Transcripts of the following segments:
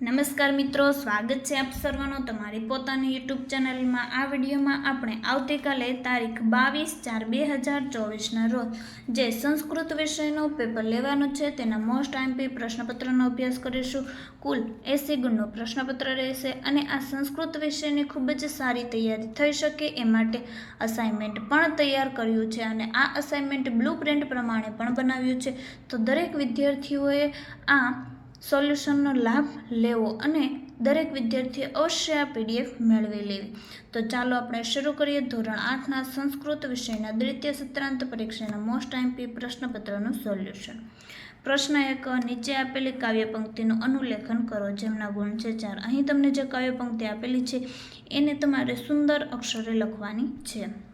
નમસ્કાર મિત્રો, સ્વાગત છે આપ સર્વનો તમારી પોતાની યુટ્યુબ ચેનલમાં. આ વિડીયોમાં આપણે આવતીકાલે તારીખ બાવીસ ચાર બે હજાર ચોવીસના રોજ જે સંસ્કૃત વિષયનો પેપર લેવાનું છે તેના મોસ્ટ આઈમ્પી પ્રશ્નપત્રનો અભ્યાસ કરીશું. કુલ એસી ગુણનો પ્રશ્નપત્ર રહેશે અને આ સંસ્કૃત વિષયની ખૂબ જ સારી તૈયારી થઈ શકે એ માટે અસાઇનમેન્ટ પણ તૈયાર કર્યું છે અને આ અસાઇનમેન્ટ બ્લુ પ્રિન્ટ પ્રમાણે પણ બનાવ્યું છે. તો દરેક વિદ્યાર્થીઓએ આ સોલ્યુશનનો લાભ લેવો અને દરેક વિદ્યાર્થીએ અવશ્ય આ પીડીએફ મેળવી લેવી. તો ચાલો આપણે શરૂ કરીએ ધોરણ આઠના સંસ્કૃત વિષયના દ્વિતીય સત્રાંત પરીક્ષાના મોસ્ટ આઈમ્પી પ્રશ્નપત્રનું સોલ્યુશન. પ્રશ્ન એક, નીચે આપેલી કાવ્ય પંક્તિનું અનુલેખન કરો, જેમના ગુણ છે ચાર. અહીં તમને જે કાવ્ય પંક્તિ આપેલી છે, એને તમારે સુંદર અક્ષરે લખવાની છે.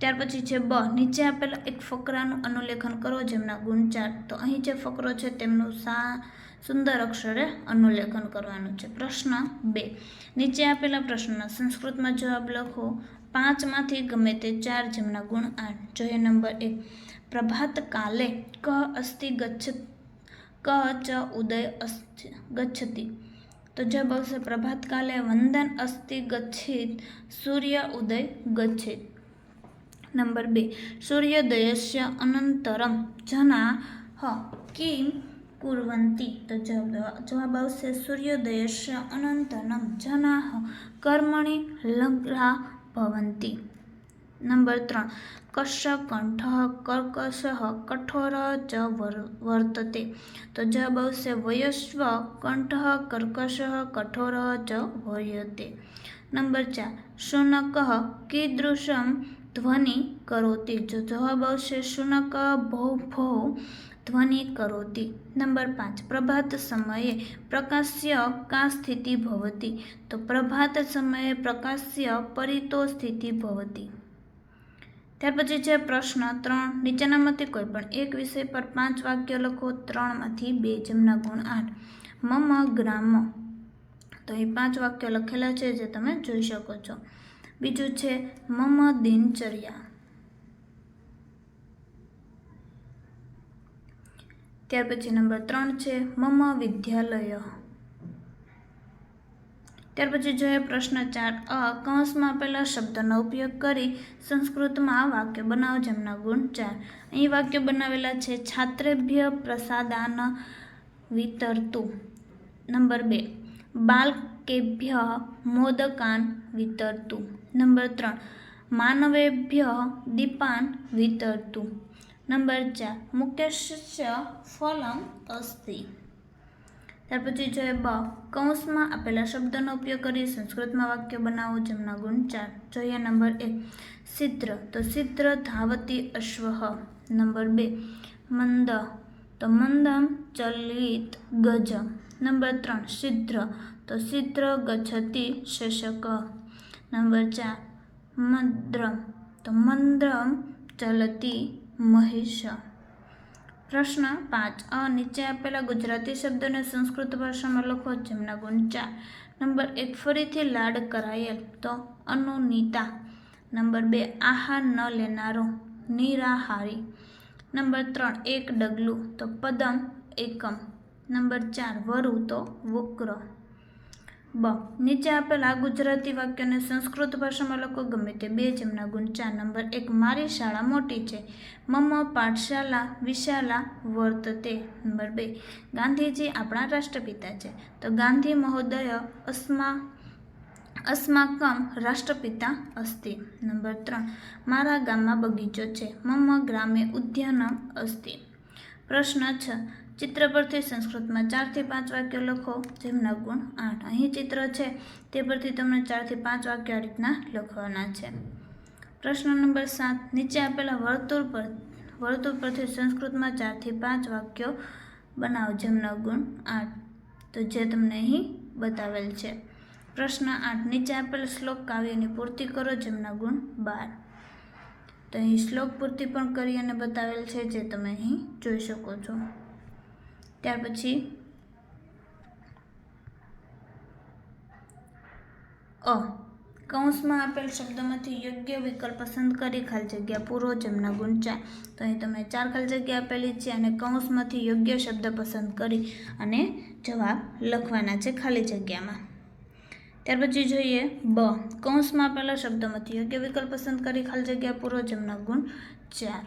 ત્યાર પછી છે બ. નીચે આપેલા એક ફકરાનું અનુલેખન કરો જેમના ગુણ ચાર. તો અહીં જે ફકરો છે તેમનું સા, સુંદર અક્ષરે અનુલેખન કરવાનું છે. પ્રશ્ન બે. નીચે આપેલા પ્રશ્નના સંસ્કૃતમાં જવાબ લખો. પાંચમાંથી ગમે તે ચાર જેમના ગુણ આઠ. જોઈએ નંબર એક. પ્રભાત કાલે ક અસ્થિ ગચ્છ, ક ચ ઉદય અસ્થિ, ગચ્છતી. તો જવાબ આવશે પ્રભાત કાલે વંદન અસ્થિ ગચ્છિત, સૂર્ય ઉદય ગચ્છિત. નંબર બે સૂર્યોદયસ્ય અનંતરમ જના હ કિમ કુર્વંતી તો જવાબ જવાબ આવશે સૂર્યોદયસ્ય અનંતરમ જના કર્મણિ લગ્રા ભવંતી નંબર ત્રણ કશ કંઠ કર્કશ કઠોર ચ વર- વર્તતે તો જવાબ આવશે વયસ્વ કંઠ કર્કશ કઠોર ચ વર્યતે નંબર ચાર શુનક કીદૃશમ ધ્વનિ કરોતી જો જવાબ આવશે શુનક ભૌ ભૌ, ધ્વનિ કરોતી નંબર પાંચ, પ્રભાત સમયે પ્રકાશ્ય કા સ્થિતિ ભવતી? તો પ્રભાત સમયે પ્રકાશ્ય પરિતો સ્થિતિ ભવતી. ત્યાર પછી છે પ્રશ્ન ત્રણ. નીચેનામાંથી કોઈ પણ એક વિષય પર પાંચ વાક્ય લખો ત્રણમાંથી બે, જેમના ગુણ આઠ. મમ, ગ્રામ. તો એ પાંચ વાક્યો લખેલા છે જે તમે જોઈ શકો છો. બીજું છે મમ દિનચર્યા ત્યાર પછી નંબર ત્રણ છે મમ વિદ્યાલય ત્યાર પછી જોઈએ પ્રશ્ન ચાર. અ, કૌંસમાં આપેલા શબ્દનો ઉપયોગ કરી સંસ્કૃતમાં વાક્ય બનાવો જેમના ગુણ ચાર. અહીં વાક્ય બનાવેલા છે છાત્રેભ્ય પ્રસાદાન વિતરતું. નંબર બે. બાલકેભ્ય મોદકાન વિતરતું નંબર ત્રણ માનવેભ્ય દીપાન વિતરતું નંબર ચાર મુકેશસ્ય ફલમ અસ્તિ ત્યાર પછી જોઈએ બ, કૌંસમાં આપેલા શબ્દનો ઉપયોગ કરી સંસ્કૃતમાં વાક્ય બનાવો જેમના ગુણ ચાર. જોઈએ નંબર એક, સિદ્ર. તો સિદ્ર ધાવતી અશ્વ. નંબર બે, મંદ. તો મંદમ ચલિત ગજ. નંબર ત્રણ, સિદ્ર. તો સિદ્ર ગચ્છતી શશક નંબર ચાર મંદ્રમ તો મંદ્રમ ચલતી મહિષ પ્રશ્ન પાંચ અ નીચે આપેલા ગુજરાતી શબ્દોને સંસ્કૃત ભાષામાં લખો જેમના ગુણ ચાર નંબર એક ફરીથી લાડ કરાયેલ તો અનુનીતા નંબર બે આહાર ન લેનારો નિરાહારી નંબર ત્રણ એક ડગલું તો પદમ એકમ નંબર ચાર વરુ તો વક્ર બ. નીચે આપેલા ગુજરાતી વાક્યને સંસ્કૃત ભાષામાં લખો ગમે તે બે જેમના ગુણ ચાર. નંબર એક, મારી શાળા મોટી છે. મમ, પાઠશાલા, વિશાલા વર્તતે નંબર બે, ગાંધીજી આપણા રાષ્ટ્રપિતા છે. તો ગાંધી મહોદય અસ્મા, અસ્માકમ રાષ્ટ્રપિતા અસ્તિ. નંબર ત્રણ, મારા ગામમાં બગીચો છે. મમ ગ્રામે ઉદ્યાનમ અસ્તિ. પ્રશ્ન છ ચિત્ર પરથી સંસ્કૃતમાં ચારથી પાંચ વાક્યો લખો, જેમના ગુણ આઠ. અહીં ચિત્ર છે, તે પરથી તમને ચારથી પાંચ વાક્યો આ રીતના લખવાના છે. પ્રશ્ન નંબર સાત. નીચે આપેલા વર્તુળ પર, વર્તુળ પરથી સંસ્કૃતમાં ચારથી પાંચ વાક્યો બનાવો, જેમના ગુણ આઠ. તો જે તમને અહીં બતાવેલ છે. પ્રશ્ન આઠ. નીચે આપેલ શ્લોક કાવ્યની પૂર્તિ કરો, જેમના ગુણ બાર. તો અહીં શ્લોક પૂર્તિ પણ કરી અને બતાવેલ છે, જે તમે અહીં જોઈ શકો છો. ત્યાર પછી અ, કૌંસમાં આપેલ શબ્દમાંથી યોગ્ય વિકલ્પ પસંદ કરી ખાલી જગ્યા પૂરો જેમના ગુણ ચાર તો અહીં તમે ચાર ખાલી જગ્યા આપેલી છે અને કૌંસમાંથી યોગ્ય શબ્દ પસંદ કરી અને જવાબ લખવાના છે ખાલી જગ્યામાં. ત્યાર પછી જોઈએ બ, કૌંસમાં આપેલા શબ્દમાંથી યોગ્ય વિકલ્પ પસંદ કરી ખાલી જગ્યા પૂરો જેમના ગુણ ચાર.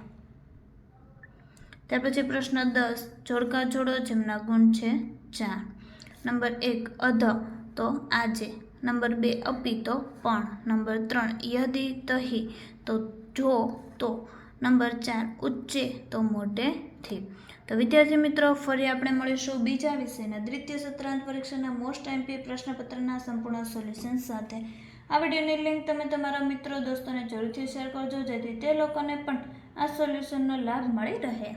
ત્યાર પછી પ્રશ્ન દસ, જોડકા જોડો જેમના ગુણ છે ચાર. નંબર એક, અધ તો આજે. નંબર બે, અપી તો પણ. નંબર ત્રણ, યદી તહી તો જો તો. નંબર ચાર ઉચ્ચે તો મોટેથી તો વિદ્યાર્થી મિત્રો, ફરી આપણે મળીશું બીજા વિષયના દ્વિતીય સત્રાંત પરીક્ષાના મોસ્ટ એમપી પ્રશ્નપત્રના સંપૂર્ણ સોલ્યુશન સાથે. આ વિડીયોની લિંક તમે તમારા મિત્રો, દોસ્તોને જરૂરથી શેર કરજો, જેથી તે લોકોને પણ આ સોલ્યુશનનો લાભ મળી રહે.